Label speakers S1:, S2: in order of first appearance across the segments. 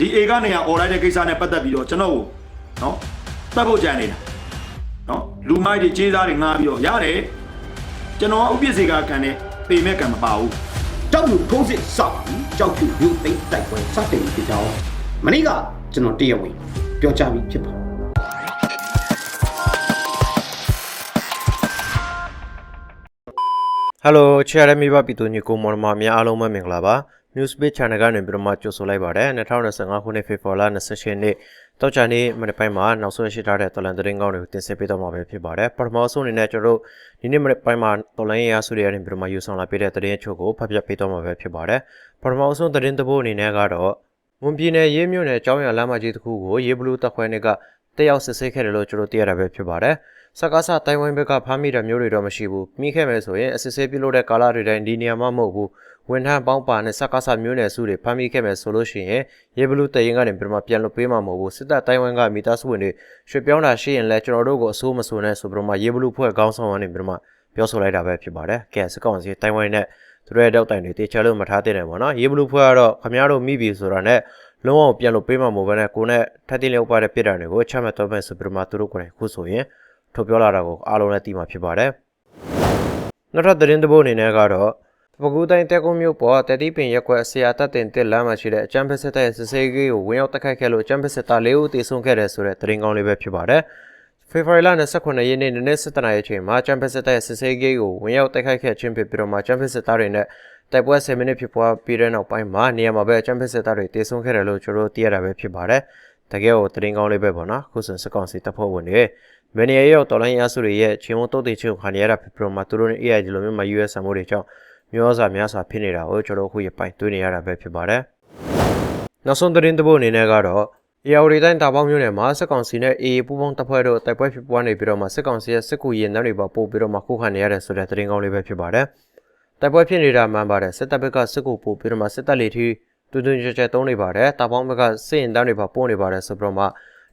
S1: ဒီအေကနေအော်လိုက်တဲ့ကိစ္စနဲ့ပတ်သက်ပြီးတော့ကျွန်တော်ကိုနော်တတ်ဖို့ကြံနေတာနော်လူမိုက်တွေကြေးသားတွေငားပြီးတော့ရတယ်ကျွန်တော်ကဥပ္ပစေကခံတဲ့ပေမဲ့ကံမပါဘူး
S2: ကြောက်ဖြူထိုးစစ်စောက်ပြီးကြောက်ဖြူမြို့သိမ်းတိုက်ပွဲစတင်ဖြစ်ကြောင်းမနေ့ကကျွန်တော်တရားဝင်ပြောကြားပြီးဖြစ်ပါတယ်
S3: ဟယ်လိုချာရမီဘပီတိုညီကိုမော်မများအားလုံးပဲမင်္ဂလာပါ News Page Channel ကနေပြီးတော့မှကြိုဆိုလိုက်ပါတယ်2025ခုနှစ်ဖေဖော်ဝါရီလ28ရက်နေ့တောက်ချာနေ့မနေ့ပိုင်းမှာနောက်ဆုံးရှိထားတဲ့တော်လန်သတင်းကောင်းတွေကိုတင်ဆက်ပေးတော့မှာပဲဖြစ်ပါတယ်ပထမဆုံးအနေနဲ့ကျွန်တော်တို့ဒီနေ့မနေ့ပိုင်းမှာတော်လန်ရေးအားစုတွေကနေပြီးတော့မှယူဆောင်လာပေးတဲ့သတင်းအချို့ကိုဖတ်ပြပေးတော့မှာပဲဖြစ်ပါတယ်ပထမဆုံးသတင်းတစ်ပုဒ်အနေနဲ့ကတော့မွန်ပြည်နယ်ရေးမြို့နယ်ကျောင်းရလမ်းမကြီးတစ်ခုကိုရေးဘလူးတပ်ခွဲနေကတက်ရောက်စစ်ဆေးခဲ့တယ်လို့ကျွန်တော်သိရတာပဲဖြစ်ပါတယ်စကားဆတိုင်ဝမ်ဘက်ကဖမ်းမိတဲ့မျိုးတွေတော့မရှိဘူးမိခဲ့မယ်ဆိုရင်အစစ်ဆေးပြုလုပ်တဲ့ကာလတွေတိုင်းဒီနေရာမှာမဟုတ်ဘူး ဝန်ထမ်းပေါင်းပါနဲ့စကားဆမျိုးနယ်စုတွေဖမ်းမိခဲ့မယ်ဆိုလို့ရှိရင်ရေဘလူးတရင်ကနေပြန်မပြန်လွတ်ပေးမှာမဟုတ်ဘူးစစ်တပ်တိုင်ဝမ်ကမိသားစုဝင်တွေရွှေပြောင်းတာရှိရင်လည်းကျွန်တော်တို့ကိုအဆိုးမဆိုးနဲ့ဆိုပြီးတော့မှရေဘလူးဖွဲ့ခေါင်းဆောင်ကနေပြန်မပြောဆိုလိုက်တာပဲဖြစ်ပါတယ်ကဲစကောင်စီတိုင်ဝမ်နဲ့သူတို့ရဲ့တောက်တိုင်တွေတေချာလို့မထားတဲ့တယ်ပေါ့နော်ရေဘလူးဖွဲ့ကတော့ခမားတို့မိပြီဆိုတာနဲ့လုံးဝပြန်လို့ပေးမှာမဟုတ်ဘဲနဲ့ကိုနဲ့ထပ်တင်လျောက်ပါတဲ့ပြစ်ဒဏ်တွေကိုချမှတ်တော့မယ်ဆိုပြီးတော့မှသူတို့ကိုယ်တိုင်ခုဆိုရင်ထုတ်ပြောလာတာကိုအားလုံးလည်းသိမှာဖြစ်ပါတယ်။နောက်ထပ်သတင်းတစ်ပုဒ်အနေနဲ့ကတော့ ပကူတိုင်းတက်ကုန်းမြို့ပေါ်တတိပင်ရက်ကွက်ဆရာတက်တင်တက်လမ်းမှာရှိတဲ့အကျန်းဖက်စစ်တပ်ရဲ့စစ်ဆေးရေးကိုဝင်ရောက်တိုက်ခိုက်ခဲ့လို့အကျန်းဖက်စစ်သား၄ဦးတေဆုံးခဲ့တယ်ဆိုတဲ့သတင်းကောင်းလေးပဲဖြစ်ပါတယ်။ဖေဖော်ဝါရီလ29ရက်နေ့နနက်7:00နာရီအချိန်မှာချမ်ပီယံစစ်တပ်ရဲ့စစ်ဆေးရေးကိုဝင်ရောက်တိုက်ခိုက်ခဲ့ခြင်းဖြစ်ပြီးတော့မှချမ်ပီယံစစ်သားတွေနဲ့တိုက်ပွဲ10မိနစ်ဖြစ်ပွားပြီးတဲ့နောက်ပိုင်းမှာနေရာမှာပဲချမ်ပီယံစစ်သားတွေတေဆုံးခဲ့တယ်လို့ကျွန်တော်တို့သိရတာပဲဖြစ်ပါတယ်။တကယ်ကိုသတင်းကောင်းလေးပဲပေါ့နော်။ခုဆိုစကောင်စီတပ်ဖွဲ့ဝင်တွေမနီယာရောက်တော်လိုင်းရစုတွေရဲ့ချင်းဝတုတ်တေချင်းခံရတာဖြစ်ပြီးတော့မှသူတို့နဲ့ AI ဒီလိုမျိုးမှာ US ဆံမိုးတွေကြောင့် မျိုးစားများစွာဖြစ်နေတာကိုကျွန်တော်တို့အခုရပိုင်တွေ့နေရတာပဲဖြစ်ပါတယ်။နောက်ဆုံးသတင်းတစ်ပုဒ်အနေနဲ့ကတော့ AR တိုင်းတာပေါင်းမျိုးနယ်မှာစစ်ကောင်စီနဲ့ AA ပူးပေါင်းတပ်ဖွဲ့တို့တိုက်ပွဲဖြစ်ပွားနေပြီးတော့မှစစ်ကောင်စီရဲ့စစ်ကူရင်နှံတွေပါပို့ပြီးတော့မှခုခံနေရတဲ့ဆိုတဲ့သတင်းကောင်းလေးပဲဖြစ်ပါတယ်။တိုက်ပွဲဖြစ်နေတာမှန်ပါတယ်စစ်တပ်ဘက်ကစစ်ကူပို့ပြီးတော့မှစစ်တပ်လေထီတူတူကြဲကြဲတုံးနေပါတယ်တာပေါင်းဘက်ကစစ်ရင်တန်းတွေပါပို့နေပါတယ်ဆိုပြီးတော့မှ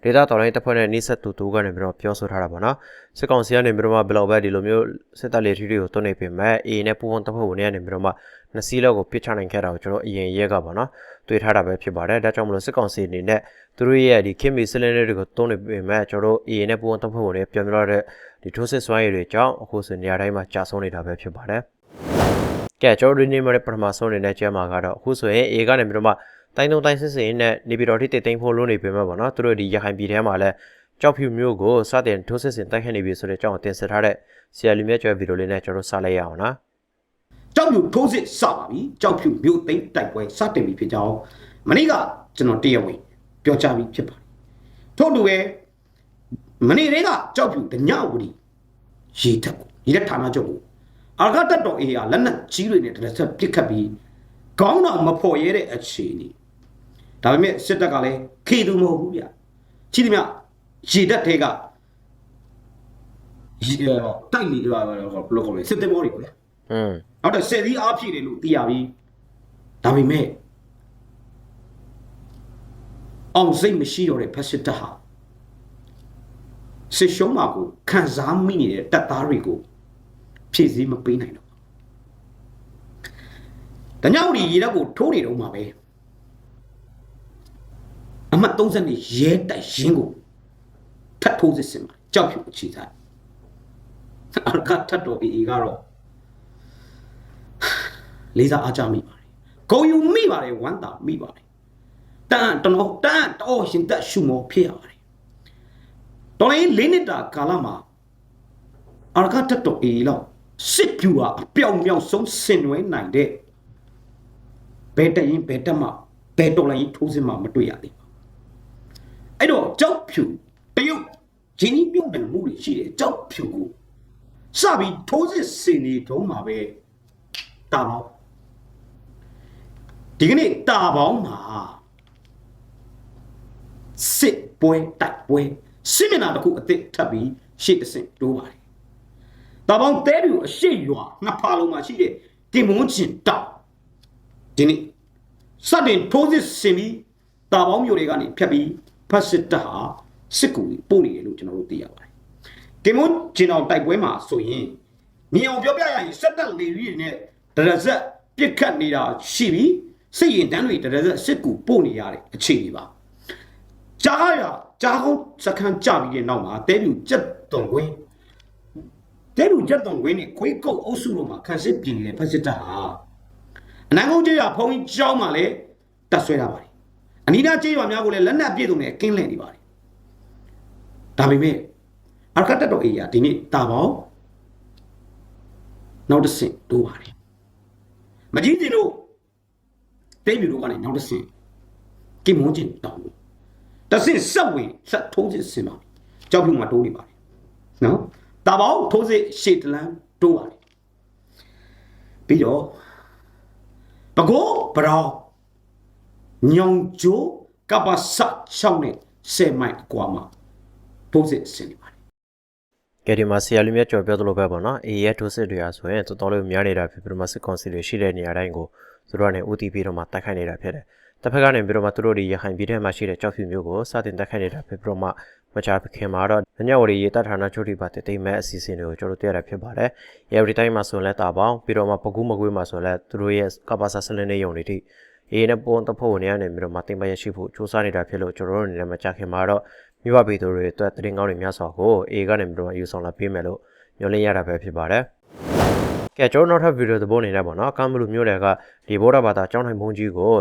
S3: ဒေတာတော်လိုင်းတပ်ဖွဲ့နဲ့နှိစက်တူတူကနေပြီးတော့ပြောဆိုထားတာပေါ့နော်စစ်ကောင်စီကနေပြီးတော့မှဘယ်လောက်ပဲဒီလိုမျိုးစစ်တပ်လေထီတွေကိုတွန်းနေပြင်မဲ့ AA နဲ့ပူးပေါင်းတပ်ဖွဲ့ဝင်တွေကနေပြီးတော့မှနှစ်စီးလောက်ကိုပြစ်ချနိုင်ခဲ့တာကိုကျွန်တော်အရင်ရက်ကပေါ့နော်တွေ့ထားတာပဲဖြစ်ပါတယ်ဒါကြောင့်မလို့စစ်ကောင်စီအနေနဲ့သူတို့ရဲ့ဒီခင်မီစလင်းတွေကိုတွန်းနေပြင်မဲ့ကျွန်တော်တို့ AA နဲ့ပူးပေါင်းတပ်ဖွဲ့ဝင်တွေပြန်ပြီးတော့ဒီထိုးစစ်စွမ်းရည်တွေကြောင့်အခုစနေရာတိုင်းမှာကြာဆုံးနေတာပဲဖြစ်ပါတယ်ကဲကျွန်တော်တို့ဒီနေ့မှာပထမဆုံးအနေနဲ့ကျမ်းမာကတော့အခုဆိုရင် A ကနေပြီးတော့မှ တိုင်းတုံတိုင်းစစ်စင်နဲ့နေပြည်တော်ထိတိတ်သိမ်းဖို့လုပ်နေပေမဲ့ပေါ့နော်သူတို့ဒီရခိုင်ပြည်ထဲမှာလည်းကြောက်ဖြူမျိုးကိုစတင်ထိုးစစ်ဆင်တိုက်ခိုက်နေပြီဆိုတဲ့အကြောင်းကိုတင်ဆက်ထားတဲ့ဆရာလူမြတ်ကျော်ဗီဒီယိုလေးနဲ့ကျွန်တော်စလိုက်ရအောင်နော်
S2: ကြောက်ဖြူထိုးစစ်စောက်ပါပြီကြောက်ဖြူမြို့သိမ်းတိုက်ပွဲစတင်ပြီးဖြစ်ကြောင်းမနေ့ကကျွန်တော်တရားဝင်ပြောကြားပြီးဖြစ်ပါတယ်ထို့တူပဲမနေ့တည်းကကြောက်ဖြူဒညဝတီရေထက်ကိုရေထက်ဌာနချုပ်ကိုအာဂတ်တက်တော်အေးကလက်နက်ကြီးတွေနဲ့တရက်ဆက်ပစ်ခတ်ပြီးခေါင်းတော်မဖော်ရဲတဲ့အခြေအနေ ဒါပေမဲ့စစ်တပ်ကလည်းခေသူမဟုတ်ဘူးဗျချီးသမျှရေတက်ထဲကရေတိုက်နေတော့ဘယ်လိုခေါ်လဲစစ်တပ်ဘောတွေကိုလေ
S3: อืม
S2: နောက်တော့ဆယ်သီးအားဖြည့်တယ်လို့သိရပြီဒါပေမဲ့အောင်စိတ်မရှိတော့တဲ့ဖက်စစ်တပ်ဟာစစ်ရှုံးမှာကိုခံစားမိနေတဲ့တပ်သားတွေကိုဖြည့်ဆည်းမပေးနိုင်တော့တညောင်ဒီရေတပ်ကိုထိုးနေတော့မှာပဲ အမှတ်30နဲ့ရဲတိုက်ရင်းကိုထပ်ထိုးစစ်စင်မှာကြောက်ဖြူအခြေဆိုင်အရကထတ်တော်အေကတော့လေးစားအားကြမိပါတယ်။ဂုံယူမိပါတယ်ဝမ်းသာမိပါတယ်။တန်တနော်တန်တော့ရှင်သက်ရှုမောဖြစ်ရပါတယ်။တော်လေးလေးနှစ်တာကာလမှာအာရကတက်တော်အေလောက်စစ်ပြူဟာအပြောင်ပြောင်ဆုံးဆင်နွှဲနိုင်တဲ့ဘယ်တရင်ဘယ်တက်မှဘယ်တော်လိုင်းထိုးစင်မှမတွေ့ရသေးဘူး။ အဲ့တော့ကြောက်ဖြူတရုတ်ဂျင်းကြီးပြုတ်တယ်မှုတွေရှိတယ်ကြောက်ဖြူကိုစပြီးထိုးစစ်စင်နေတုံးမှာပဲတာပေါင်းဒီကနေ့တာပေါင်းမှာစစ်ပွဲတိုက်ပွဲစစ်မျက်နှာတစ်ခုအစ်စ်ထပ်ပြီးရှေ့တစ်ဆင့်တိုးပါတယ်တာပေါင်းတဲပြူအရှိတ်ရွာနှစ်ဖာလုံးမှာရှိတဲ့ကင်မွန်းချင်တောက်ဒီနေ့စတင်ထိုးစစ်ဆင်ပြီးတာပေါင်းမျိုးတွေကနေဖြတ်ပြီး ဖတ်စစ်တပ်ဟာစစ်ကူကြီးပို့နေတယ်လို့ကျွန်တော်တို့သိရပါတယ်ကင်မွန်းချင်တောက်တိုက်ပွဲမှာဆိုရင်မြင်အောင်ပြောပြရရင်စက်တက်လေရီတွေနဲ့ဒရဇက်ပြစ်ခတ်နေတာရှိပြီးစစ်ရင်တန်းတွေတရရက်စစ်ကူပို့နေရတဲ့အခြေအနေပါကြားရကြားကုန်းစခန်းကြပြီးတဲ့နောက်မှာတဲပြူကြက်တုံကွင်းတဲပြူကြက်တုံကွင်းနဲ့ခွေးကုတ်အုပ်စုတို့မှာခန့်စစ်ပြင်နေတဲ့ဖက်စစ်တပ်ဟာအနန်းကုန်းကျေးရွာဖုံကြီးကျောင်းမှာလည်းတပ်ဆွဲတာပါတယ် အနီးနားကျေးရွာများကိုလည်းလက်နက်ပြည့်စုံနဲ့ကင်းလှည့်နေပါတယ်ဒါပေမဲ့အရကတ်တက်တော်အေးရဒီနေ့တာပေါင်းနောက်တစ်ဆင့်တိုးပါတယ်မကြီးတင်တို့တဲပြူတို့ကနေနောက်တစ်ဆင့်ကိမွန်ကျင်တောင်းလို့တစ်ဆင့်ဆက်ဝင်ဆက်ထိုးစစ်ဆင်ပါကြောက်ဖြူမှာတိုးနေပါတယ်နော်တာပေါင်းထိုးစစ်ရှေ့တလန်းတိုးပါတယ်ပြီးတော့ပကိုးဘရောင် ညောင်ကျိုးကပ္ပစ6နဲ့10မိုင်အကွာမှာထိုးစစ်ဆင်နေပါတယ်
S3: ကဲဒီမှာဆရာလူမြတ်ကျော်ပြောသလိုပဲပေါ့နော်အေးရဲ့ထိုးစစ်တွေအားဆိုရင်တော်တော်လေးများနေတာဖြစ်ပြီးတော့မှစစ်ကောင်စီတွေရှိတဲ့နေရာတိုင်းကိုသူတို့ကနေ OTP တော့မှတိုက်ခိုက်နေတာဖြစ်တယ်တစ်ဖက်ကနေပြီးတော့မှသူတို့တွေရခိုင်ပြည်ထဲမှာရှိတဲ့ကြောက်ဖြူမျိုးကိုစတင်တိုက်ခိုက်နေတာဖြစ်ပြီးတော့မှမချခင်မှာတော့ညဝရီရေတပ်ဌာနချုပ်တွေပါတည်တိမ်မဲ့အစီအစဉ်တွေကိုကျွန်တော်တို့တွေ့ရတာဖြစ်ပါတယ်။ every time မှာဆိုရင်လည်းတာပေါင်းပြီးတော့မှပကူးမကွေးမှာဆိုရင်လည်းသူတို့ရဲ့ကပ္ပစာဆလင်းနေရုံတွေထိ အေးနဲ့ပုံတဖို့နေရနေပြီးတော့မှတင်ပရရှိဖို့စူးစမ်းနေတာဖြစ်လို့ကျွန်တော်တို့အနေနဲ့မချခင်မှာတော့မိဘပြည်သူတွေအတွက်တရင်ကောင်းတွေများစွာကိုအေးကနေပြီးတော့ယူဆောင်လာပေးမယ်လို့ညွှန်လင်းရတာပဲဖြစ်ပါတယ်။ကဲကျွန်တော်နောက်ထပ်ဗီဒီယိုသဘောနေနဲ့ပေါ့နော်ကမ်ဘလူမျိုးတွေကဒီဘောဓဘာသာကျောင်းထိုင်ဘုံကြီးကို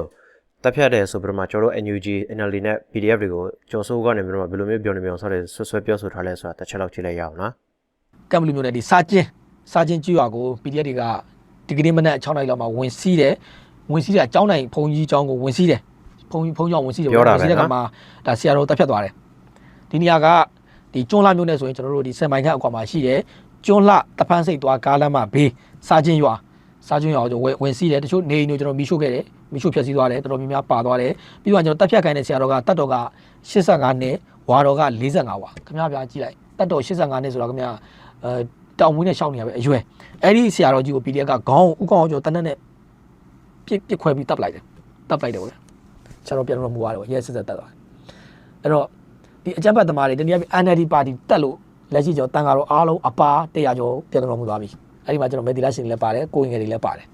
S3: တက်ဖြတ်တယ်ဆိုပြီးတော့မှကျွန်တော်တို့ NUG NLD နဲ့ PDF တွေကိုကြော်စိုးကနေပြီးတော့မှဘယ်လိုမျိုးပြောနေမျိုးဆိုတဲ့ဆွဆွဲပြောဆိုထားလဲဆိုတာတစ်ချက်လောက်ကြည့်လိုက်ရအောင်နော်
S4: ကမ်ဘလူမျိုးနဲ့ဒီစာချင်းစာချင်းကျွာကို PDF တွေကဒီကနေ့မနက်6နာရီလောက်မှာဝင်စီးတယ် ဝင်စီးတဲ့အကြောင်းတိုင်းဘုံကြီးအကြောင်းကိုဝင်စီးတယ်ဘုံကြီးဘုံကြောင့်ဝင်စီးတယ်ဝင်စီးတဲ့ကမှာဒါဆရာတော်တက်ဖြတ်သွားတယ်ဒီနေရာကဒီကျွန်းလှမျိုးနဲ့ဆိုရင်ကျွန်တော်တို့ဒီစင်မိုင်ခန့်အကွာမှာရှိတယ်ကျွန်းလှတဖန်းစိတ်သွားကားလမ်းမှာဘေးစာချင်းရွာစာချင်းရွာကိုဝင်ဝင်စီးတယ်တချို့နေအိမ်တွေကျွန်တော်မီးရှို့ခဲ့တယ်မီးရှို့ဖျက်ဆီးသွားတယ်တော်တော်များများပါသွားတယ်ပြီးတော့ကျွန်တော်တက်ဖြတ်ခိုင်းတဲ့ဆရာတော်ကတတ်တော်က85နှစ်ဝါတော်က45ဝါခင်ဗျားပြကြည့်လိုက်တတ်တော်85နှစ်ဆိုတော့ခင်ဗျာအဲတောင်ဝင်းနဲ့ရှောက်နေရပဲအရွယ်အဲ့ဒီဆရာတော်ကြီးကို PDF ကခေါင်းဥကောင်းအောင်ကျော်တနက်နဲ့ ပြစ်ပြစ်ခွဲပြီးတပ်လိုက်တယ်တပ်လိုက်တယ်ဗောလေဆရာတော်ပြန်တော့မူရတယ်ဗောရဲစစ်စစ်တက်သွားတယ်အဲ့တော့ဒီအကြမ်းဖက်သမားတွေတနည်းအားဖြင့် NLD ပါတီတက်လို့လက်ရှိကျော်တန်ဃာတော်အားလုံးအပါ100ကျော်ပြန်တော်မူသွားပြီအဲ့ဒီမှာကျွန်တော်မေဒီလာရှင်တွေလည်းပါတယ်ကိုရင်ငယ်တွေလည်းပါတယ်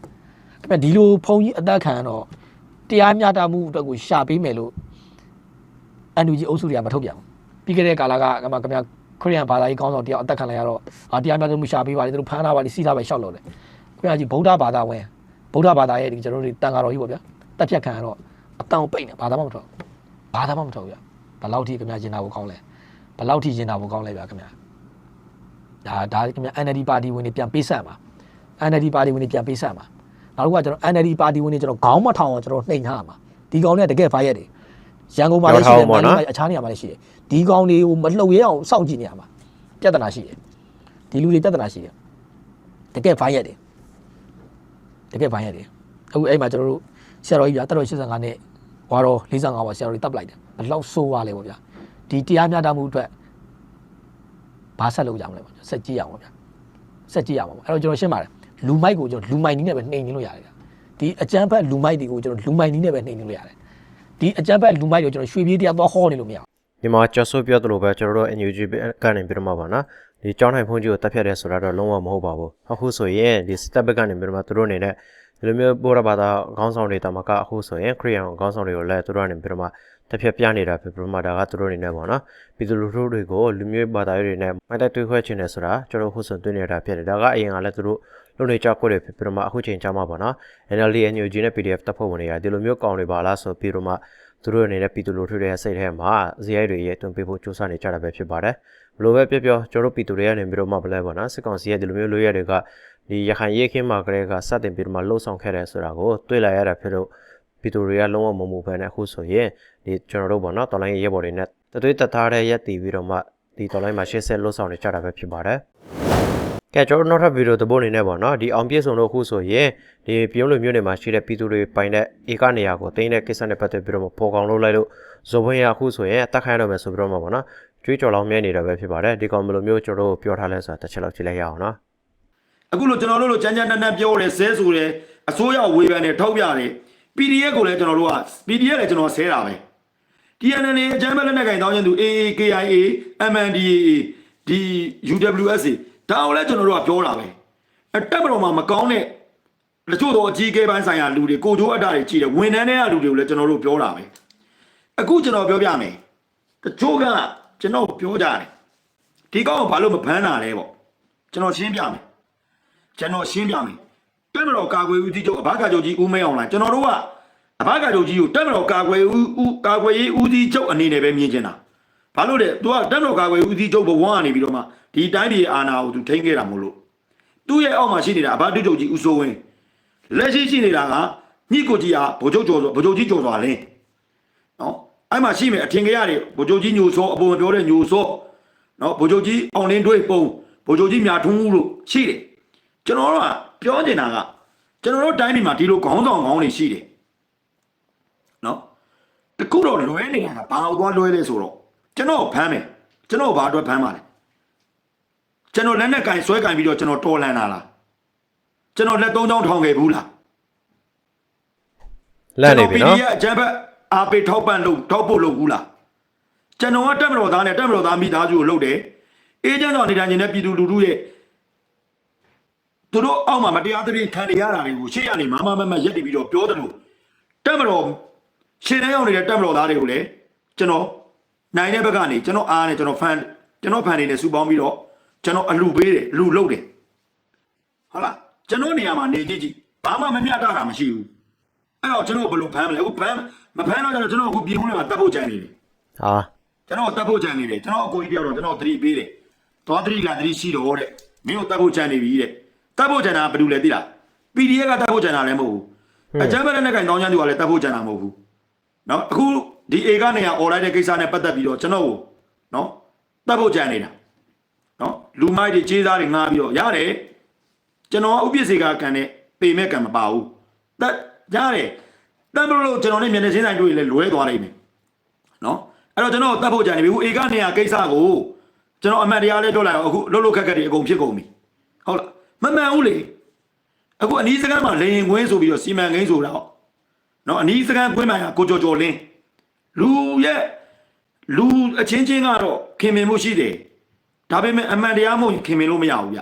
S4: ခင်ဗျဒီလိုဖုန်းကြီးအသက်ခံတော့တရားမျှတမှုအတွက်ကိုရှာပေးမယ်လို့ NUG အုပ်စုတွေကမထုတ်ပြန်ဘူးပြီးခဲ့တဲ့ကာလကကမှခင်ဗျခရီးယန်ဘာသာရေးကောင်းဆောင်တယောက်အသက်ခံလိုက်ရတော့အာတရားမျှတမှုရှာပေးပါလေသူတို့ဖမ်းထားပါလေစီးထားပါရှောက်လို့လေခင်ဗျကြီးဗုဒ္ဓဘာသာဝင် ဗုဒ္ဓဘာသာရဲ့ဒီကျွန်တော်တို့တန်ဃာတော်ကြီးပေါ့ဗျာတက်ဖြတ်ခံရတော့အတန်ပိတ်နေဘာသာမှမထုတ်ဘာသာမှမထုတ်ဗျာဘယ်လောက်ထိခင်ဗျကျင်တာကိုကောင်းလဲဘယ်လောက်ထိကျင်တာကိုကောင်းလဲဗျာခင်ဗျဒါဒါခင်ဗျ NLD ပါတီဝင်တွေပြန်ပေးဆက်မှာ NLD ပါတီဝင်တွေပြန်ပေးဆက်မှာနောက်တစ်ခုကကျွန်တော် NLD ပါတီဝင်တွေကျွန်တော်ခေါင်းမထောင်အောင်ကျွန်တော်နှိမ်ထားရမှာဒီကောင်တွေကတကယ်ဖိုက်ရက်တွေရန်ကုန်မှာလည်းရှိတယ်မန္တလေးမှာအခြားနေရာမှာလည်းရှိတယ်ဒီကောင်တွေကိုမလှုပ်ရဲအောင်စောင့်ကြည့်နေရမှာပြဿနာရှိတယ်ဒီလူတွေပြဿနာရှိတယ်တကယ်ဖိုက်ရက်တွေ တကယ်ဖိုက်ရက်တွေအခုအဲ့မှာကျွန်တော်တို့ဆရာတော်ကြီးပြတက်တော်85နှစ်ဝါတော်45ပါဆရာတော်ကြီးတပ်လိုက်တယ်ဘယ်လောက်ဆိုးရလဲပေါ့ဗျာဒီတရားမျှတမှုအတွက်ဘာဆက်လုပ်ကြမလဲပေါ့ဆက်ကြည့်ရအောင်ပေါ့ဗျာဆက်ကြည့်ရအောင်ပေါ့အဲ့တော့ကျွန်တော်ရှင်းပါတယ်လူမိုက်ကိုကျွန်တော်လူမိုက်နီးနဲ့ပဲနှိမ်နေလို့ရတယ်ဗျာဒီအကြမ်းဖက်လူမိုက်တွေကိုကျွန်တော်လူမိုက်နီးနဲ့ပဲနှိမ်နေလို့ရတယ်ဒီအကြမ်းဖက်လူမိုက်ကိုကျွန်တော်ရွှေပြေးတရားသွားဟောနေလို့မရဘူး
S3: ဒီမှာကျော်စိုးပြောသလိုပဲကျွန်တော်တို့ NUG ကနေပြီးတော့မှပါနော် ဒီကျောင်းထိုင်ဖုန်းကြီးကိုတက်ဖြတ်ရဲဆိုတာတော့လုံးဝမဟုတ်ပါဘူးအခုဆိုရင်ဒီစတက်ဘက်ကနေပြီးတော့မှသူတို့အနေနဲ့ဒီလိုမျိုးဘောရဘာသာခေါင်းဆောင်တွေတမကအခုဆိုရင်ခရီးယန်ခေါင်းဆောင်တွေကိုလည်းသူတို့ကနေပြီးတော့မှတက်ဖြတ်ပြနေတာဖြစ်ပြီးတော့မှဒါကသူတို့အနေနဲ့ပေါ့နော်ပြည်သူလူထုတွေကိုလူမျိုးဘာသာရေးတွေနဲ့မိုက်တိုက်တွေးခွဲချင်တယ်ဆိုတာကျွန်တော်အခုဆိုတွေ့နေတာဖြစ်တယ်ဒါကအရင်ကလည်းသူတို့လုံနေကြောက်ခွက်တွေဖြစ်ပြီးတော့မှအခုချိန်ကြာမှပေါ့နော် NLD NUG နဲ့ PDF တပ်ဖွဲ့ဝင်တွေကဒီလိုမျိုးကောင်းတွေပါလားဆိုပြီးတော့မှ သူတို့အနေနဲ့ပြည်သူလူထုတွေရဲ့စိတ်ထဲမှာဇယိုက်တွေရဲ့တွင်ပေးဖို့စူးစမ်းနေကြတာပဲဖြစ်ပါတယ်ဘလို့ပဲပြောပြောကျွန်တော်တို့ပြည်သူတွေကနေပြီးတော့မှဗလဲပေါ့နော်စစ်ကောင်စီရဲ့ဒီလိုမျိုးလိုရတွေကဒီရခိုင်ရေးခင်းမှာကလေးကစတင်ပြီးတော့မှလှုပ်ဆောင်ခဲ့တယ်ဆိုတာကိုတွေ့လာရတာဖြစ်လို့ပြည်သူတွေကလုံးဝမမှုပဲနဲ့အခုဆိုရင်ဒီကျွန်တော်တို့ပေါ့နော်တော်လိုင်းရဲ့ရဲဘော်တွေနဲ့တသွေးတသားတဲ့ရက်တည်ပြီးတော့မှဒီတော်လိုင်းမှာရှေ့ဆက်လှုပ်ဆောင်နေကြတာပဲဖြစ်ပါတယ် ကဲကျွန်တော်နောက်ထပ်ဗီဒီယိုသဘောအနေနဲ့ပေါ့နော်ဒီအောင်ပြည့်စုံတို့အခုဆိုရင်ဒီပြုံးလူမျိုးတွေမှာရှိတဲ့ပြည်သူတွေပိုင်တဲ့ဧကနေရာကိုတင်းတဲ့ကိစ္စနဲ့ပတ်သက်ပြီးတော့ပေါ်ကောင်လုပ်လိုက်လို့ဇော်ဘွင်းရအခုဆိုရင်တက်ခိုင်းတော့မယ်ဆိုပြီးတော့မှပေါ့နော်ကျွေးကြော်လောင်းမြဲနေတာပဲဖြစ်ပါတယ်ဒီကောင်ဘယ်လိုမျိုးကျွန်တော်တို့ပြောထားလဲဆိုတာတစ်ချက်လောက်ကြည့်လိုက်ရအောင်နော်
S1: အခုလိုကျွန်တော်တို့လိုကြမ်းကြမ်းတမ်းတမ်းပြောတယ်ဆဲဆိုတယ်အစိုးရဝေဖန်တယ်ထောက်ပြတယ် PDF ကိုလည်းကျွန်တော်တို့က PDF လည်းကျွန်တော်ဆဲတာပဲ TNN အကြမ်းဖက်လက်နက်ကိုင်တောင်းကျင်သူ AA KIA MNDAA ဒီ UWSA ဒါကိုလည်းကျွန်တော်တို့ကပြောတာပဲအတက်မတော်မှာမကောင်းတဲ့တချို့တော့အကြီးအကဲပိုင်းဆိုင်ရာလူတွေကိုကြိုးအပ်တာတွေကြည့်တယ်ဝန်ထမ်းတွေကလူတွေကိုလည်းကျွန်တော်တို့ပြောတာပဲအခုကျွန်တော်ပြောပြမယ်တချို့ကကျွန်တော်ပြောကြတယ်ဒီကောင်ကဘာလို့မဘန်းတာလဲပေါ့ကျွန်တော်ရှင်းပြမယ်ကျွန်တော်ရှင်းပြမယ်တက်မတော်ကာကွယ်ဦးစီးချုပ်အဘကချုပ်ကြီးဦးမဲအောင်လားကျွန်တော်တို့ကအဘကချုပ်ကြီးကိုတက်မတော်ကာကွယ်ဦးဦးကာကွယ်ရေးဦးစီးချုပ်အနေနဲ့ပဲမြင်ချင်တာ ဘာလို့လဲ तू ကတက်မတော်ကာကွယ်ဦးစီးချုပ်ဘဝကနေပြီးတော့မှဒီတိုင်းပြည်အာဏာကို तू ထိန်းခဲ့တာမို့လို့သူ့ရဲ့အောက်မှာရှိနေတာအဘတုချုပ်ကြီးဦးစိုးဝင်းလက်ရှိရှိနေတာကညိကိုကြီးဟာဗိုလ်ချုပ်ကျော်ဆိုဗိုလ်ချုပ်ကြီးကျော်စွာလင်းနော်အဲ့မှာရှိမယ်အထင်ကြီးရတယ်ဗိုလ်ချုပ်ကြီးညိုစောအပေါ်မပြောတဲ့ညိုစောနော်ဗိုလ်ချုပ်ကြီးအောင်လင်းတွေးပုံဗိုလ်ချုပ်ကြီးမြာထွန်းဦးလို့ရှိတယ်ကျွန်တော်တို့ကပြောနေတာကကျွန်တော်တို့တိုင်းပြည်မှာဒီလိုခေါင်းဆောင်ခေါင်းတွေရှိတယ်နော်တခုတော့လွဲနေတာကဘာလို့သွားလွဲလဲဆိုတော့ ကျွန်တော်ဖမ်းမယ်ကျွန်တော်ဘာအတွက်ဖမ်းပါလဲကျွန်တော်လက်နဲ့ကင်ဆွဲကင်ပြီးတော့ကျွန်တော်တော်လန်တာလားကျွန်တော်လက်သုံးချောင်းထောင်ခဲ့ဘူးလား
S3: လန့်နေပြီနော်
S1: ကျွန်တော် PDF အကြမ်းဖက်အားပေးထောက်ပံ့လို့ထောက်ဖို့လုပ်ဘူးလားကျွန်တော်ကတက်မတော်သားနဲ့တက်မတော်သားမိသားစုကိုလုပ်တယ်အေဂျင့်တော်နေထိုင်နေတဲ့ပြည်သူလူထုရဲ့သူတို့အောက်မှာမတရားသဖြင့်ခံရတာတွေကိုရှေ့ရနေမမမမရက်တည်ပြီးတော့ပြောတယ်လို့တက်မတော်ရှင်းတန်းရောက်နေတဲ့တက်မတော်သားတွေကိုလည်းကျွန်တော် နိုင်တဲ့ဘက်ကနေကျွန်တော်အားနဲ့ကျွန်တော်ဖန်ကျွန်တော်ဖန်နေနဲ့စူပေါင်းပြီးတော့ကျွန်တော်အလူပေးတယ်လူလုတ်တယ်ဟုတ်လားကျွန်တော်နေရာမှာနေကြည့်ကြည့်ဘာမှမမျှတတာမရှိဘူးအဲ့တော့ကျွန်တော်ဘယ်လိုဖမ်းမလဲအခုဖမ်းမဖမ်းတော့ကျွန်တော်အခုပြေးခွင့်မှာတတ်ဖို့ကြံနေတယ်
S3: ဟာ
S1: ကျွန်တော်တတ်ဖို့ကြံနေတယ်ကျွန်တော်အကိုကြီးတယောက်တော့ကျွန်တော်သတိပေးတယ်သွားသတိလာသတိရှိတော့တဲ့မင်းတို့တတ်ဖို့ကြံနေပြီတဲ့တတ်ဖို့ကြံတာဘယ်လိုလဲသိလား PDF ကတတ်ဖို့ကြံတာလည်းမဟုတ်ဘူးအကြမ်းဖက်တဲ့နိုင်ငံတောင်းချမ်းတွေကလည်းတတ်ဖို့ကြံတာမဟုတ်ဘူးနော်အခု ဒီ A ကနေဟာ online တဲ့ကိစ္စနဲ့ပတ်သက်ပြီးတော့ကျွန်တော်ကိုနော်တတ်ဖို့ကြံနေတာနော်လူမိုက်တွေကြေးစားတွေငားပြီးတော့ရတယ်ကျွန်တော်ကဥပ္ပစေကကံနဲ့ပေမဲ့ကံမပါဘူးတတ်ရတယ်တတ်မလို့ကျွန်တော်နဲ့မျက်နှာချင်းဆိုင်တွေ့ရင်လည်းလွဲသွားနိုင်မယ်နော်အဲ့တော့ကျွန်တော်တတ်ဖို့ကြံနေပြီဟို A ကနေဟာကိစ္စကိုကျွန်တော်အမှန်တရားလေးထုတ်လိုက်အောင်အခုလှုပ်လှုပ်ခက်ခက်တွေအကုန်ဖြစ်ကုန်ပြီဟုတ်လားမမှန်ဘူးလေအခုအနည်းစကမ်းမှာလေရင်ခွင်းဆိုပြီးတော့စီမံကိန်းဆိုတော့နော်အနည်းစကမ်းခွင်းမှာကိုကြော်ကြော်လင်း လူရဲ့လူအချင်းချင်းကတော့ခင်မင်မှုရှိတယ်ဒါပေမဲ့အမှန်တရားမဟုတ်ရင်ခင်မင်လို့မရဘူးဗျ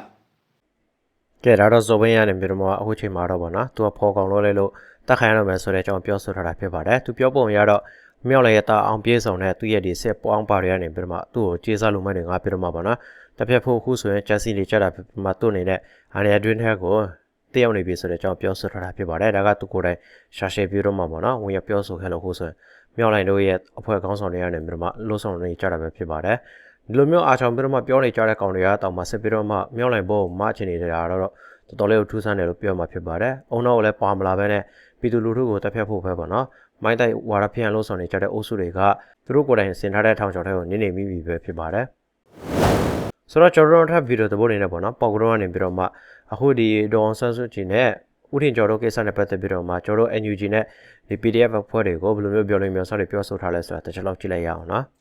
S3: ကဲဒါတော့ဇော်ဝင်းရနေပြီးတော့မှအခုချိန်မှာတော့ဗောနော်သူကဖော်ကောင်လို့လဲလို့တက်ခိုင်းရတော့မယ်ဆိုတဲ့အကြောင်းပြောဆိုထားတာဖြစ်ပါတယ်သူပြောပုံရတော့မြောက်လည်းရတာအောင်ပြေဆောင်တဲ့သူ့ရဲ့ဒီစစ်ပွားပါတွေကနေပြီးတော့မှသူ့ကိုကြေးစားလူမိုက်တွေငါပြီးတော့မှဗောနော်တပြက်ဖို့အခုဆိုရင်ဂျက်စီနေကြတာဖြစ်ပြီးမှသူ့အနေနဲ့အာရီယာဒွင်းထက်ကိုတယောက်နေပြီဆိုတဲ့အကြောင်းပြောဆိုထားတာဖြစ်ပါတယ်ဒါကသူကိုယ်တိုင်ရှာရှယ်ပြီးတော့မှဗောနော်ဝင်ရပြောဆိုခဲ့လို့အခုဆိုရင် မြောက်လိုက်တို့ရဲ့အဖွဲ့ကောင်းဆောင်တွေကနေပြီးတော့မှလှုပ်ဆောင်နေကြတာပဲဖြစ်ပါတယ်ဒီလိုမျိုးအားချောင်ပြီးတော့မှပြောနေကြတဲ့ကောင်တွေကတောင်မှစစ်ပြီးတော့မှမြောက်လိုက်ဖို့မချင်နေတာတော့တော်တော်လေးကိုထူးဆန်းတယ်လို့ပြောမှာဖြစ်ပါတယ်။အုံနောက်ကိုလည်းပါမလာဘဲနဲ့ပြည်သူလူထုကိုတက်ဖြတ်ဖို့ပဲပေါ့နော်။မိုင်းတိုက်ဝါရဖျန်လို့ဆောင်နေကြတဲ့အုပ်စုတွေကသူတို့ကိုယ်တိုင်ဆင်ထားတဲ့ထောင်ချော်ထဲကိုနင်းနေမိပြီပဲဖြစ်ပါတယ်။ဆိုတော့ကျွန်တော်တို့ထပ်ဗီဒီယိုသဘောနေနဲ့ပေါ့နော်။ပေါကတော့ကနေပြီးတော့မှအခုဒီဒေါန်ဆန်းစုကြည်နဲ့ ဦးထင်ကျော်တို့ကိစ္စနဲ့ပတ်သက်ပြီးတော့မှကျွန်တော်တို့ NUG နဲ့ဒီ PDF ဖွဲ့တွေကိုဘယ်လိုမျိုးပြောလို့မျိုးဆောက်တွေပြောဆိုထားလဲဆိုတာတစ်ချက်လောက်ကြည့်လိုက်ရအောင်နော်။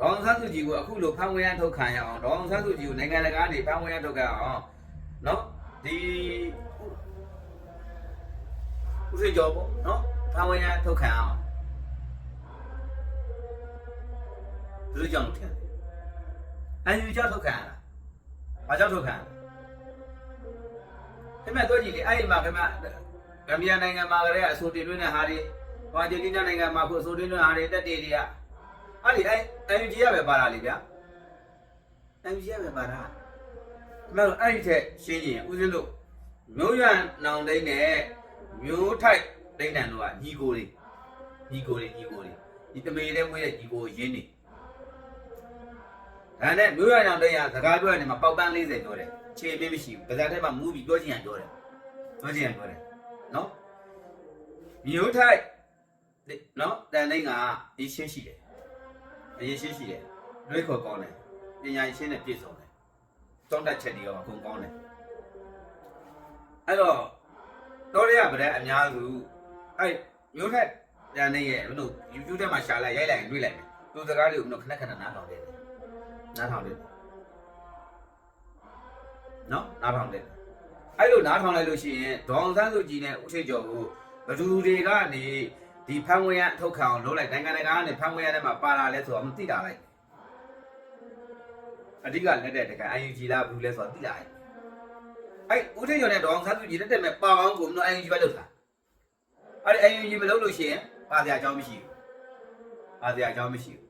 S5: ဒေါအောင်ဆန်းစုကြည်ကိုအခုလိုဖမ်းဝရမ်းထုတ်ခံရအောင်ဒေါအောင်ဆန်းစုကြည်ကိုနိုင်ငံတကာကနေဖမ်းဝရမ်းထုတ်ခံအောင်နော်ဒီဦးစိန်ကျော်ပေါ့နော်ဖမ်းဝရမ်းထုတ်ခံအောင်သူတို့ကြောင့်လို့ထင်တယ်အန်ယူကြောင့်ထုတ်ခံရတာဘာကြောင့်ထုတ်ခံရလဲ ခင်ဗျတို့ကြည့်လေအဲ့ဒီမှာခင်ဗျဂမ်ဘီယာနိုင်ငံမှာကလေးကအဆိုတင်သွင်းတဲ့ဟာတွေဟောဂျီတီနာနိုင်ငံမှာခုအဆိုတင်သွင်းတဲ့ဟာတွေတက်တေတွေကအဲ့ဒီအဲ့အန်ယူဂျီရပဲပါတာလေဗျာအန်ယူဂျီရပဲပါတာမဟုတ်အဲ့ဒီထက်ရှင်းရင်ဦးစင်းတို့မျိုးရနောင်သိန်းနဲ့မျိုးထိုက်သိန်းတန်တို့ကညီကိုတွေညီကိုတွေညီကိုတွေဒီတမေတဲ့မွေးတဲ့ညီကိုရင်းနေဒါနဲ့မျိုးရနောင်သိန်းကစကားပြောနေမှာပေါက်ပန်း40ပြောတယ် ခြေပေးမရှိဘူးပါဇာထဲမှာမူးပြီးပြောချင်ရပြောတယ်ပြောချင်ရပြောတယ်နော်မျိုးထိုက်နော်တန်သိန်းကအရေးရှင်းရှိတယ်အရေးရှိရှိတယ်လွှဲခေါ်ကောင်းတယ်ပညာရှင်းနဲ့ပြည့်စုံတယ်တောင်းတချက်တွေရောအကုန်ကောင်းတယ်အဲ့တော့တော်ရရဗတဲ့အများစုအဲ့မျိုးထက်တန်နေရဲ့ဘလို့ YouTube ထဲမှာရှာလိုက်ရိုက်လိုက်ရင်တွေ့လိုက်မယ်သူစကားတွေကိုဘလို့ခဏခဏနားထောင်တယ်နားထောင်တယ် နော်နားထောင်တယ်အဲ့လိုနားထောင်လိုက်လို့ရှိရင်ဒေါအောင်ဆန်းစုကြည်နဲ့ဦးထေကျော်ကိုဘသူတွေကနေဒီဖမ်းဝရမ်းအထုတ်ခံအောင်လုပ်လိုက်နိုင်ငံတကာကနေဖမ်းဝရမ်းထဲမှာပါလာလဲဆိုတော့မသိတာလိုက်အဓိကလက်တဲ့တက UNG လားဘူးလဲဆိုတော့သိတာလိုက်အဲ့ဦးထင်းကျော်နဲ့ဒေါအောင်ဆန်းစုကြည်တက်တက်မဲ့ပါအောင်ကိုမလို့အန်ယူပဲလုပ်တာအဲ့ဒီအန်ယူမလုပ်လို့ရှိရင်ပါစရာအကြောင်းမရှိဘူးပါစရာအကြောင်းမရှိဘူး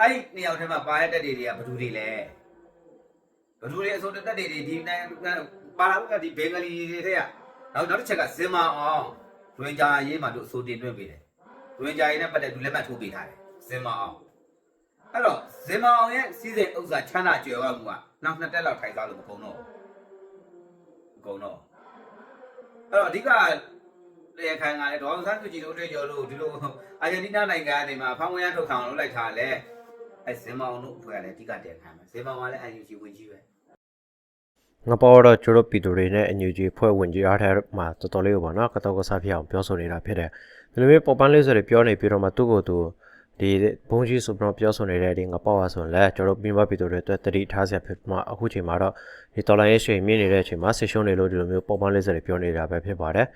S5: အဲ့ဒီနှစ်ယောက်ထဲမှာပါတဲ့တက်တွေကဘယ်သူတွေလဲ ဘယ်သူတွေအစိုးတက်တွေဒီနိုင်ပါလာကဒီဘင်္ဂလီတွေတဲ့ကနောက်နောက်တစ်ချက်ကဇင်မာအောင်ဝင်ကြရေးမှာတို့အစိုးတင်တွင်းပေးတယ်ဝင်ကြရေးနဲ့ပတ်သက်သူလက်မှတ်ထိုးပေးထားတယ်ဇင်မာအောင်အဲ့တော့ဇင်မာအောင်ရဲ့စီးစိမ်ဥစ္စာချမ်းသာကြွယ်ဝမှုကနောက်နှစ်တက်လောက်ထိုင်သွားလို့မကုန်တော့ဘူးအကုန်တော့အဲ့တော့အဓိကလေခိုင်ကလည်းဒေါအောင်ဆန်းစုကြည်တို့တွေ့ကြလို့ဒီလိုအာဂျင်တီးနားနိုင်ငံကနေမှဖောင်းဝရမ်းထုတ်ခံအောင်လုပ်လိုက်တာလေအဲဇင်မောင်တို့အဖွဲ့ကလည်းအဓိကတည်ခံမယ်ဇင်မောင်ကလည်းအန်ယူဂျီဝင်ကြီးပဲ
S3: ငါပေါ်တော့ကျတို့ပီတူတွေနဲ့အန်ယူဂျီဖွဲ့ဝင်ကြီးအားထဲမှာတော်တော်လေးကိုပေါ့နော်ကတော့ကစားဖြစ်အောင်ပြောဆိုနေတာဖြစ်တယ်ဒီလိုမျိုးပေါ်ပန်းလေးဆိုတွေပြောနေပြီးတော့မှသူ့ကိုယ်သူဒီဘုံကြီးဆိုပြီးတော့ပြောဆိုနေတဲ့ဒီငါပေါ့ပါဆိုရင်လည်းကျတို့မိဘပီတူတွေအတွက်တတိထားစရာဖြစ်မှအခုချိန်မှာတော့ဒီတော်လိုင်းရဲ့ရွှေမြင့်နေတဲ့အချိန်မှာဆေရှုံးနေလို့ဒီလိုမျိုးပေါ်ပန်းလေးဆိုတွေပြောနေတာပဲဖြစ်ပါတယ်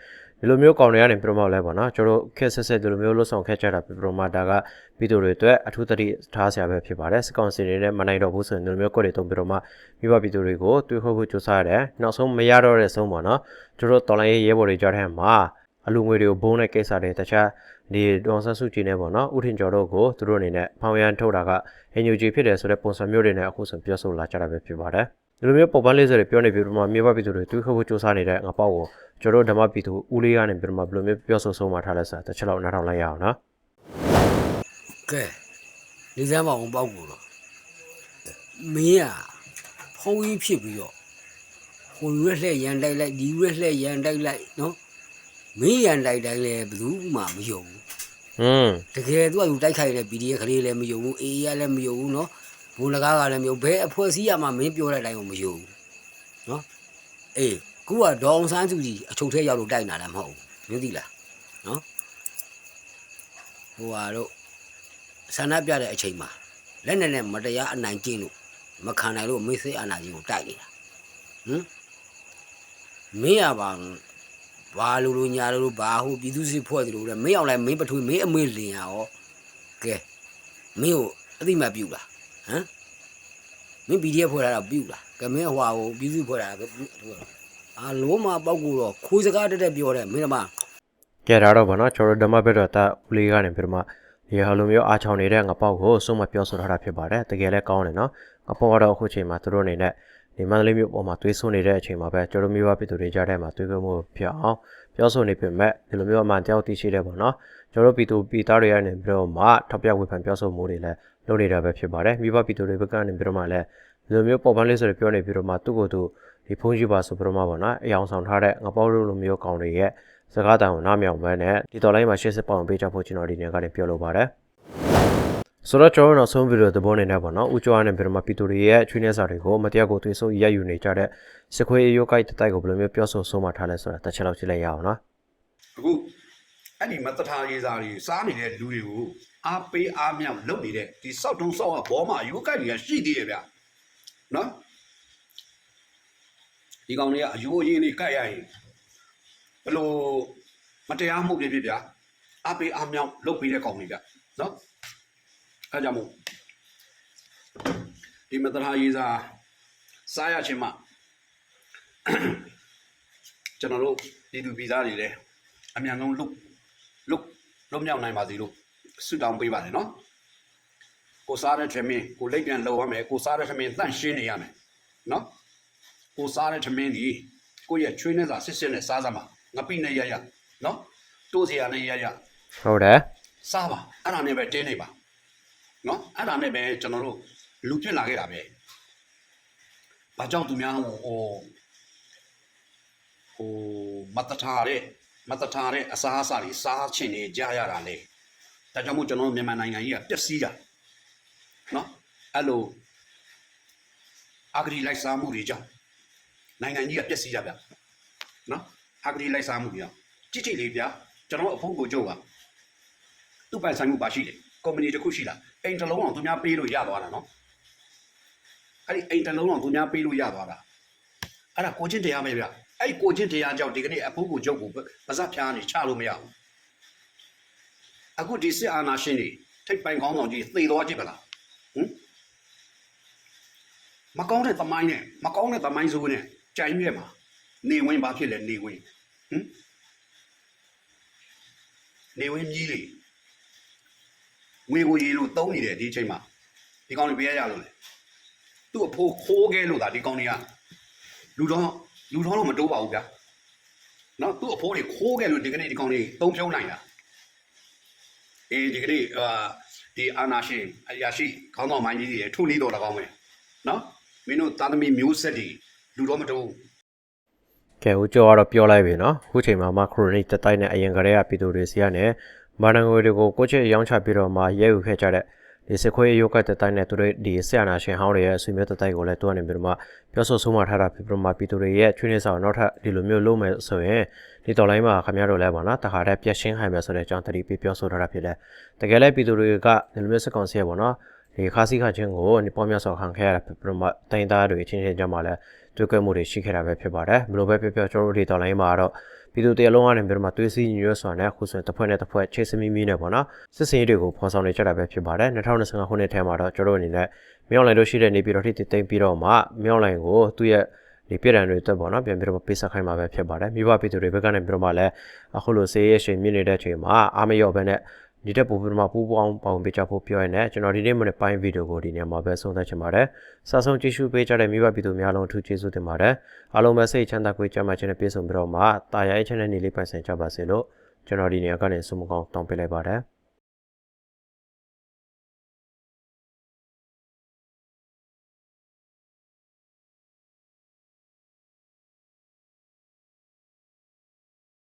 S3: ဒီလိုမျိုးကောင်တွေကနေပြမလဲပေါ့နော်ကျတို့ခက်ဆက်ဆက်ဒီလိုမျိုးလှုပ်ဆောင်ခဲ့ကြတာပြမဒါကပီတူတွေအတွက်အထူးတတိထားစရာပဲဖြစ်ပါတယ်စကောင်စီတွေနဲ့မနိုင်တော့ဘူးဆိုရင်ဒီလိုမျိုးကိုယ်တွေတုံးပြီးတော့မှမိဘပီတူတွေကိုတွေးခေါ်ဖို့ကြိုးစားရတယ်နောက်ဆုံးမရတော့တဲ့ဆုံးပေါ့နော်ကျတို့တော်လိုင်းရဲ့ရဲဘော်တွေကြားထဲမှာအလူငွေတွေကိုဘုံတဲ့ကိစ္စတွေတခြားဒီဒေါန်ဆန်စုကြည်နေပေါ့နော်ဥထင်ကျော်တို့ကိုသူတို့အနေနဲ့ဖောင်ရန်ထုတ်တာကအင်ယူဂျီဖြစ်တယ်ဆိုတဲ့ပုံစံမျိုးတွေနဲ့အခုဆိုပြောဆိုလာကြတာပဲဖြစ်ပါတယ် ဒီလိုမျိုးပုံပန်းလေးစတွေပြောနေပြီးတော့မှမြေဘပီသူတွေတွေးခေါ်ဖို့စူးစမ်းနေတဲ့ငါပေါ့ကိုကျွန်တော်တို့ဓမ္မပီသူဦးလေးကနေပြီးတော့မှဘယ်လိုမျိုးပြောဆိုဆုံးမထားလဲဆိုတာတစ်ချက်လောက်နားထောင်လိုက်ရအောင်နော်
S6: ကဲနေစမ်းမအောင်ပေါက်ကိုတော့မင်းอ่ะဖုံးကြီးဖြစ်ပြီးတော့ဟိုရွက်လှဲ့ရန်တိုက်လိုက်ဒီရွက်လှဲ့ရန်တိုက်လိုက်နော်မင်းရန်တိုက်တိုင်းလဲဘယ်သူမှမယုံဘူး
S3: ဟွန်း
S6: တကယ်သူကသူတိုက်ခိုက်တဲ့ PDF ကလေးလည်းမယုံဘူးအေးရလည်းမယုံဘူးနော် ဘုံလကားကလည်းမယုံဘယ်အဖွဲ့အစည်းရမှမင်းပြောတဲ့အတိုင်းကိုမယုံဘူးနော်အေးခုကဒေါအောင်ဆန်းစုကြည်အချုပ်ထဲရောက်လို့တိုက်နာလည်းမဟုတ်ဘူးမင်းသိလားနော်ဟိုဟာတော့ဆန္ဒပြတဲ့အချိန်မှာလက်နဲ့နဲ့မတရားအနိုင်ကျင့်လို့မခံနိုင်လို့မေးစေးအာနာကြီးကိုတိုက်နေတာဟမ်မင်းရပါဘာလူလူညာလူလူဘာဟုပြည်သူစစ်ဖွဲ့တယ်လို့တဲ့မင်းအောင်လိုက်မင်းပထွေးမင်းအမေးလင်ရရောကဲမင်းကိုအတိမတ်ပြုလား ဟမ်မင်း PDF ဖွဲ့တာတော့ပြုလားကဲမင်းဟွာကိုပြည်သူဖွဲ့တာကအာလုံးမပေါက်ကိုတော့ခွေးစကားတက်တက်ပြောတယ်မင်းကမ
S3: ကဲဒါတော့ဗောနော်ကျွန်တော်ဓမ္မဘက်တော့တာဦးလေးကနေပြီးတော့မှဒီဟာလိုမျိုးအားချောင်းနေတဲ့ငါပေါ့ကိုဆုံးမပြောဆိုထားတာဖြစ်ပါတယ်တကယ်လည်းကောင်းတယ်နော်ငါပေါ့ကတော့အခုချိန်မှာသူတို့အနေနဲ့ဒီမန္တလေးမြို့ပေါ်မှာသွေးဆိုးနေတဲ့အချိန်မှာပဲကျွန်တော်မျိုးပါပြည်သူတွေကြားထဲမှာသွေးခွဲမှုဖြစ်အောင်ပြောဆိုနေပေမဲ့ဒီလိုမျိုးအမှန်တရားသိရှိတဲ့ဗောနော်ကျွန်တော်ပြည်သူပြည်သားတွေကနေပြီးတော့မှထောက်ပြဝေဖန်ပြောဆိုမှုတွေလည်း လုပ်နေတာပဲဖြစ်ပါတယ်မိဘပြည်သူတွေဘက်ကနေပြီးတော့မှလည်းဒီလိုမျိုးပေါ်ပန်းလေးဆိုတွေပြောနေပြီးတော့မှသူ့ကိုယ်သူဒီဖုန်းကြီးပါဆိုပြီးတော့မှဗောနော်အယောင်ဆောင်ထားတဲ့ငါပေါ့လိုမျိုးကောင်တွေရဲ့စကားတန်ကိုနားမြောင်မဲနဲ့ဒီတော်လိုင်းမှာရှေ့စစ်ပေါအောင်ပေးချဖို့ကျွန်တော်ဒီနေ့ကနေပြောလိုပါတယ်ဆိုတော့ကျွန်တော်တို့နောက်ဆုံးဗီဒီယိုသဘောနေနဲ့ပေါ့နော်ဦးကျော်အားနဲ့ပြီးတော့မှပီတိုတွေရဲ့ချွေးနေစာတွေကိုမတရားကိုသွေးဆိုးရက်ယူနေကြတဲ့စခွေးရိုးကိုက်တတိုက်ကိုဘယ်လိုမျိုးပြောဆိုဆုံးမထားလဲဆိုတာတစ်ချက်လောက်ကြည့်လိုက်ရအောင်နော်
S7: အခုအဲ့ဒီမတထာရေးစားတွေစားနေတဲ့လူတွေကို အားပေးအားမြောက်လုပ်နေတဲ့ဒီစောက်တုံးစောက်ကဘောမှာရိုးကိုက်တွေကရှိသေးတယ်ဗျနော်ဒီကောင်တွေကအယိုးအရင်းလေးကိုက်ရရင်ဘယ်လိုမတရားမှုတွေဖြစ်ဗျအားပေးအားမြောက်လုပ်ပေးတဲ့ကောင်တွေဗျနော်အဲကြောင့်မို့ဒီမတထာရေးစားစားရခြင်းမှာကျွန်တော်တို့ပြည်သူပြည်သားတွေလည်းအမြန်ဆုံးလုတ်လုတ်လုတ်မြောက်နိုင်ပါစေလို့ ဆုတောင်းပေးပါတယ်နော်ကိုစားတဲ့ထမင်းကိုလက်ပြန်လှုပ်ရမယ်ကိုစားတဲ့ထမင်းတန့်ရှင်းနေရမယ်နော်ကိုစားတဲ့ထမင်းဒီကိုရဲ့ချွေးနဲ့စာစစ်စစ်နဲ့စားစမ်းပါငပိနဲ့ရရနော်တိုးစရာနဲ့ရရ
S3: ဟုတ်တယ်
S7: စားပါအဲ့ဒါနဲ့ပဲတင်းနေပါနော်အဲ့ဒါနဲ့ပဲကျွန်တော်တို့လူဖြစ်လာခဲ့တာပဲဘာကြောင့်သူများဟိုဟိုဟိုမတထားတဲ့မတထားတဲ့အစားအစာတွေစားချင်နေကြရတာလေ ဒါကြောင့်မို့ကျွန်တော်တို့မြန်မာနိုင်ငံကြီးကပျက်စီးတာနော်အဲ့လိုအဂရီလိုက်စားမှုတွေကြောင့်နိုင်ငံကြီးကပျက်စီးကြဗျနော်အဂရီလိုက်စားမှုတွေကြောင့်ကြည့်ကြည့်လေးဗျကျွန်တော်အဖို့ကိုကြုတ်ပါသူ့ပိုင်ဆိုင်မှုပါရှိတယ်ကုမ္ပဏီတစ်ခုရှိလားအိမ်တစ်လုံးအောင်သူများပေးလို့ရသွားတာနော်အဲ့ဒီအိမ်တစ်လုံးအောင်သူများပေးလို့ရသွားတာအဲ့ဒါကိုချင်းတရားပဲဗျအဲ့ဒီကိုချင်းတရားကြောင့်ဒီကနေ့အဖိုးကိုကျုပ်ကိုပါဇက်ဖျားနေချလို့မရဘူး အခုဒီစစ်အာဏာရှင်တွေထိပ်ပိုင်ကောင်းဆောင်ကြီးသေသွားကြည့်ပါလားဟမ်မကောင်းတဲ့သမိုင်းနဲ့မကောင်းတဲ့သမိုင်းစိုးနဲ့ကြိုင်မြဲမှာနေဝင်ဘာဖြစ်လဲနေဝင်ဟမ်နေဝင်ကြီးလေငွေကိုရေလို့တုံးနေတယ်ဒီအချိန်မှာဒီကောင်တွေပေးရရလို့လေသူ့အဖိုးခိုးခဲ့လို့ဒါဒီကောင်တွေကလူတော်လူတော်တော့မတိုးပါဘူးဗျာနော်သူ့အဖိုးတွေခိုးခဲ့လို့ဒီကနေ့ဒီကောင်တွေတုံးဖြုံးနိုင်တာ အေးဒီကနေ့အာဒီအာနာရှင်အရာရှိခေါင်းဆောင်မိုင်းကြီးတွေထုနီးတော်တကောင်းပဲနော်မင်းတို့သားသမီးမျိုးဆက်တွေလူတော်မတိုး
S3: ကဲဦးကျော်ကတော့ပြောလိုက်ပြီနော်အခုချိန်မှာမခရိုနီတက်တိုက်နဲ့အရင်ကတည်းကပြည်သူတွေစီကနေမာနငွေတွေကိုကိုချစ်ရောင်းချပြီးတော့မှရဲယူခဲ့ကြတဲ့ ဒီစခွေးရုပ်ကတက်တိုက်နဲ့သူတို့ဒီဆရာနာရှင်ဟောင်းတွေရဲ့အဆွေမျိုးတက်တိုက်ကိုလည်းသူကနေပြီးတော့မှပြောဆိုဆုံးမထားတာဖြစ်ပြီးတော့မှပြည်သူတွေရဲ့ချွေးနေဆောင်နောက်ထပ်ဒီလိုမျိုးလုပ်မယ်ဆိုရင်ဒီတော်လိုင်းမှာခင်ဗျားတို့လည်းပေါ့နော်တခါတည်းပြက်ရှင်းခိုင်းမယ်ဆိုတဲ့အကြောင်းတတိပြပြောဆိုထားတာဖြစ်တယ်တကယ်လည်းပြည်သူတွေကဒီလိုမျိုးစကောင်စီရပေါ့နော်ဒီခါစီခါချင်းကိုဒီပေါ်မြတ်စွာခံခဲ့ရတာဖြစ်ပြီးတော့မှတိုင်းသားတွေချင်းချင်းကြမှာလည်းတွေ့ကြမှုတွေရှိခဲ့တာပဲဖြစ်ပါတယ်ဘယ်လိုပဲပြောပြောကျွန်တော်တို့ဒီတော်လိုင်းမှာတော့ ပြည်သူတရားလုံးကနေပြီးတော့မှသွေးစည်းညီညွတ်စွာနဲ့အခုဆိုရင်တစ်ဖွဲ့နဲ့တစ်ဖွဲ့ချေစမီမီနဲ့ပေါ့နော်စစ်စင်ရေးတွေကိုဖော်ဆောင်နေကြတာပဲဖြစ်ပါတယ်2025ခုနှစ်ထဲမှာတော့ကျွန်တော်တို့အနေနဲ့မြောင်းလိုင်းတို့ရှိတဲ့နေပြည်တော်ထိတိမ်ပြီးတော့မှမြောင်းလိုင်းကိုသူ့ရဲ့ဒီပြည်ရန်တွေတက်ပေါ့နော်ပြန်ပြီးတော့ပေးဆက်ခိုင်းမှာပဲဖြစ်ပါတယ်မိဘပြည်သူတွေဘက်ကနေပြီးတော့မှလည်းအခုလိုဆေးရရှင်မြင့်နေတဲ့အချိန်မှာအားမရော့ဘဲနဲ့ ဒီတက်ပို့ပြီးတော့မှပူပေါင်းပေါင်းပေးကြဖို့ပြောရနေကျွန်တော်ဒီနေ့မနေ့ပိုင်းဗီဒီယိုကိုဒီနေ့မှာပဲဆုံးသက်ချင်ပါတယ်စာဆုံးကြည့်ရှုပေးကြတဲ့မိဘပြည်သူများလုံးအထူးကျေးဇူးတင်ပါတယ်အားလုံးပဲစိတ်ချမ်းသာကိုကြမ်းမှခြင်းနဲ့ပြည့်စုံပြီးတော့မှတာယာရဲ့ channel နေလေးပိုင်ဆိုင်ကြပါစေလို့ကျွန်တော်ဒီနေ့ကနေဆုမကောင်းတောင်းပေးလိုက်ပါတယ်